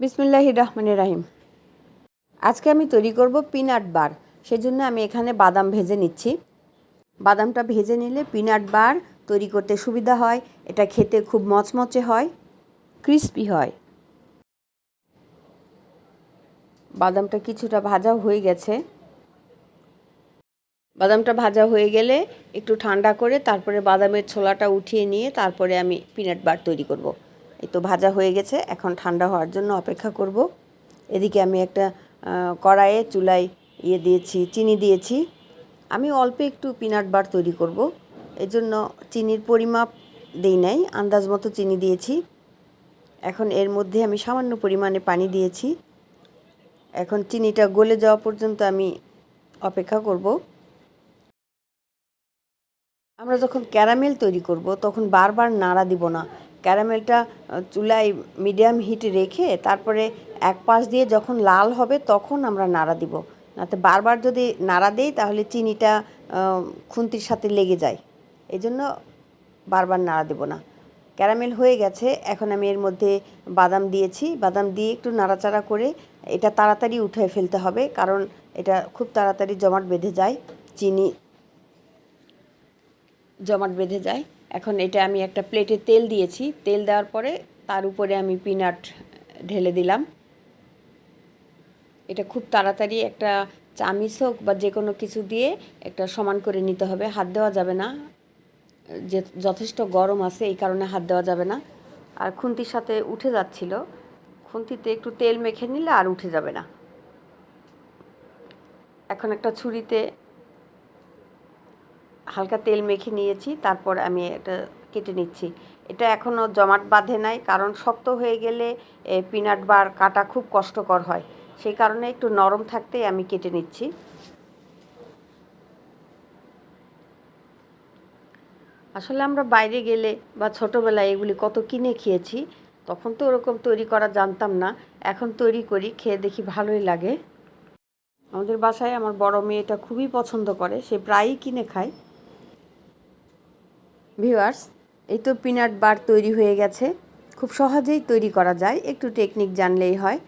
বিসমিল্লাহির রহমানির রাহিম। আজকে আমি তৈরি করব পিনাট বার। সেজন্য আমি এখানে বাদাম ভেজে নিচ্ছি। বাদামটা ভেজে নিলে পিনাট বার তৈরি করতে সুবিধা হয়। এটা খেতে খুব মচমচে হয়, ক্রিস্পি হয়। বাদামটা কিছুটা ভাজা হয়ে গেছে। বাদামটা ভাজা হয়ে গেলে একটু ঠান্ডা করে তারপরে বাদামের ছোলাটা উঠিয়ে নিয়ে তারপরে আমি পিনাট বার তৈরি করব। এই তো ভাজা হয়ে গেছে, এখন ঠান্ডা হওয়ার জন্য অপেক্ষা করব। এদিকে আমি একটা কড়াইয়ে চুলায় ইয়ে দিয়েছি, চিনি দিয়েছি। আমি অল্প একটু পিনাট বার তৈরি করব। এজন্য চিনির পরিমাপ দিই নাই, আন্দাজ মতো চিনি দিয়েছি। এখন এর মধ্যে আমি সামান্য পরিমাণে পানি দিয়েছি। এখন চিনিটা গলে যাওয়া পর্যন্ত আমি অপেক্ষা করব। আমরা যখন ক্যারামেল তৈরি করব, তখন বারবার নাড়া দিব না। ক্যারামেলটা চুলায় মিডিয়াম হিট রেখে তারপরে এক পাশ দিয়ে যখন লাল হবে তখন আমরা নাড়া দিব। নাতে বারবার যদি নাড়া দেই তাহলে চিনিটা খুন্তির সাথে লেগে যায়। এই জন্য বারবার নাড়া দেব না। ক্যারামেল হয়ে গেছে, এখন আমি এর মধ্যে বাদাম দিয়েছি। বাদাম দিয়ে একটু নাড়াচাড়া করে এটা তাড়াতাড়ি উঠে ফেলতে হবে, কারণ এটা খুব তাড়াতাড়ি জমাট বেঁধে যায়, চিনি জমাট বেঁধে যায়। এখন এটা আমি একটা প্লেটে তেল দিয়েছি। তেল দেওয়ার পরে তার উপরে আমি পিনাট ঢেলে দিলাম। এটা খুব তাড়াতাড়ি একটা চামিচ হোক বা যে কোনো কিছু দিয়ে একটা সমান করে নিতে হবে। হাত দেওয়া যাবে না। যে যথেষ্ট গরম আছে এই কারণে হাত দেওয়া যাবে না। আর খুন্তির সাথে উঠে যাচ্ছিল। খুন্তিতে একটু তেল মেখে নিলে আর উঠে যাবে না। এখন একটা ছুরিতে হালকা তেল মেখে নিয়েছি, তারপর আমি এটা কেটে নিচ্ছি। এটা এখনও জমাট বাঁধে নাই, কারণ শক্ত হয়ে গেলে পিনাট বার কাটা খুব কষ্টকর হয়। সেই কারণে একটু নরম থাকতেই আমি কেটে নিচ্ছি। আসলে আমরা বাইরে গেলে বা ছোটোবেলায় এগুলি কত কিনে খেয়েছি, তখন তো ওরকম তৈরি করা জানতাম না। এখন তৈরি করি, খেয়ে দেখি ভালোই লাগে। আমাদের বাসায় আমার বড় মেয়েটা খুবই পছন্দ করে, সে প্রায়ই কিনে খায়। ভিউয়ার্স, এই তো পিনাট বার তৈরি হয়ে গেছে। খুব সহজেই তৈরি করা যায়, একটু টেকনিক জানলেই হয়।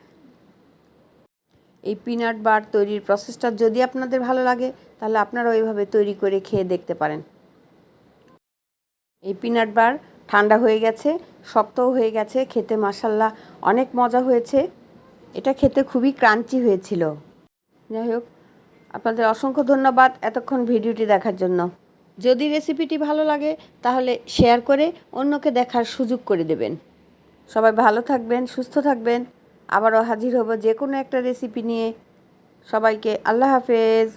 এই পিনাট বার তৈরির প্রসেসটা যদি আপনাদের ভালো লাগে, তাহলে আপনারা ওইভাবে তৈরি করে খেয়ে দেখতে পারেন। এই পিনাট বার ঠান্ডা হয়ে গেছে, শক্তও হয়ে গেছে, খেতে মাসাল্লাহ অনেক মজা হয়েছে। এটা খেতে খুবই ক্রাঞ্চি হয়েছিল। যাই হোক, আপনাদের অসংখ্য ধন্যবাদ এতক্ষণ ভিডিওটি দেখার জন্য। যদি রেসিপিটি ভালো লাগে, তাহলে শেয়ার করে অন্যকে দেখার সুযোগ করে দেবেন। সবাই ভালো থাকবেন, সুস্থ থাকবেন। আবারও হাজির হব যে কোনো একটা রেসিপি নিয়ে। সবাইকে আল্লাহ হাফেজ।